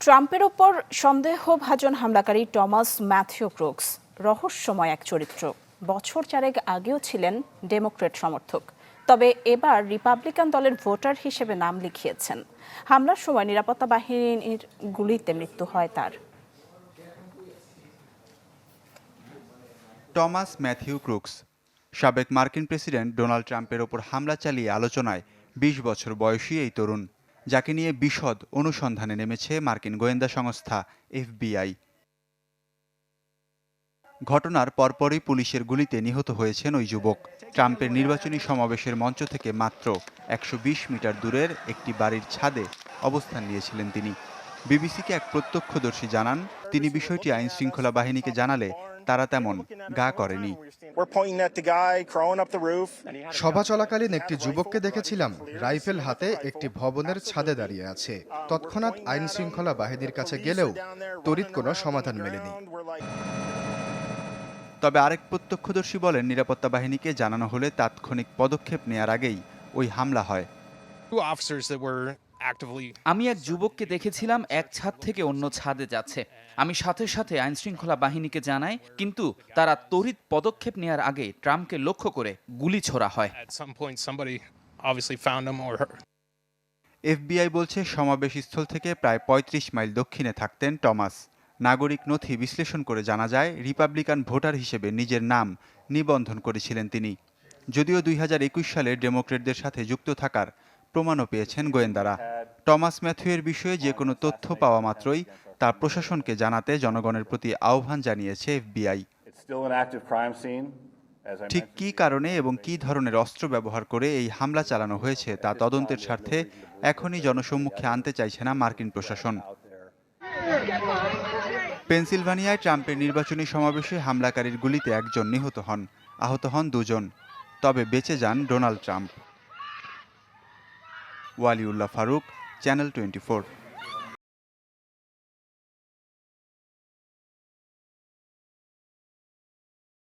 ট্রাম্পের ওপর সন্দেহভাজন হামলাকারী টমাস ম্যাথিউ ক্রুকস রহস্যময় এক চরিত্র। বছর চারেক আগেও ছিলেন ডেমোক্রেট সমর্থক। তবে এবার রিপাবলিকান দলের ভোটার হিসেবে নাম লিখিয়েছেন। হামলার সময় নিরাপত্তা বাহিনীর গুলিতে মৃত্যু হয় তার। টমাস ম্যাথিউ ক্রুকস সাবেক মার্কিন প্রেসিডেন্ট ডোনাল্ড ট্রাম্পের ওপর হামলা চালিয়ে আলোচনায় ২০ বছর বয়সী এই তরুণ। যাকে নিয়ে বিশদ অনুসন্ধানে নেমেছে মার্কিন গোয়েন্দা সংস্থা এফবিআই। ঘটনার পরপরই পুলিশের গুলিতে নিহত হয়েছেন ওই যুবক। ট্রাম্পের নির্বাচনী সমাবেশের মঞ্চ থেকে মাত্র একশো বিশ মিটার দূরের একটি বাড়ির ছাদে অবস্থান নিয়েছিলেন তিনি। বিবিসিকে এক প্রত্যক্ষদর্শী জানান, তিনি বিষয়টি আইন শৃঙ্খলা বাহিনীকে জানালে তারা তেমন গা করেনি. সভা চলাকালীন একটি যুবককে দেখেছিলাম রাইফেল হাতে একটি ভবনের ছাদে দাঁড়িয়ে আছে। তৎক্ষণাৎ আইন শৃঙ্খলা বাহিনীর কাছে গেলেও তড়িৎ কোনো সমাধান মেলেনি। তবে আরেক প্রত্যক্ষদর্শী বলেন নিরাপত্তা বাহিনীকে জানানো হলে তাৎক্ষণিক পদক্ষেপ নেয়ার আগেই ওই হামলা হয়। আমি এক যুবককে দেখেছিলাম এক ছাদ থেকে অন্য ছাদে যাচ্ছে। আমি সাথে সাথে আইনশৃঙ্খলা বাহিনীকে জানাই কিন্তু তারা তড়িৎ পদক্ষেপ নেওয়ার আগে ট্রাম্পকে লক্ষ্য করে গুলি ছোড়া হয়. এফবিআই বলছে সমাবেশস্থল থেকে প্রায় ৩৫ মাইল দক্ষিণে থাকতেন টমাস। নাগরিক নথি বিশ্লেষণ করে জানা যায় রিপাবলিকান ভোটার হিসেবে নিজের নাম নিবন্ধন করেছিলেন তিনি। যদিও দুই হাজার একুশ সালে ডেমোক্রেটদের সাথে যুক্ত থাকার প্রমাণও পেয়েছেন গোয়েন্দারা। টমাস ম্যাথুয়ের বিষয়ে যে কোনো তথ্য পাওয়া মাত্রই তা প্রশাসনকে জানাতে জনগণের প্রতি আহ্বান জানিয়েছে এফবিআই। ঠিক কি কারণে এবং কি ধরনের অস্ত্র ব্যবহার করে এই হামলা চালানো হয়েছে তা তদন্তের স্বার্থে এখনই জনসম্মুখে আনতে চাইছে না মার্কিন প্রশাসন। পেনসিলভানিয়ায় ট্রাম্পের নির্বাচনী সমাবেশে হামলাকারীর গুলিতে একজন নিহত হন, আহত হন দুজন। তবে বেঁচে যান Donald Trump. Waliullah Farooq channel twenty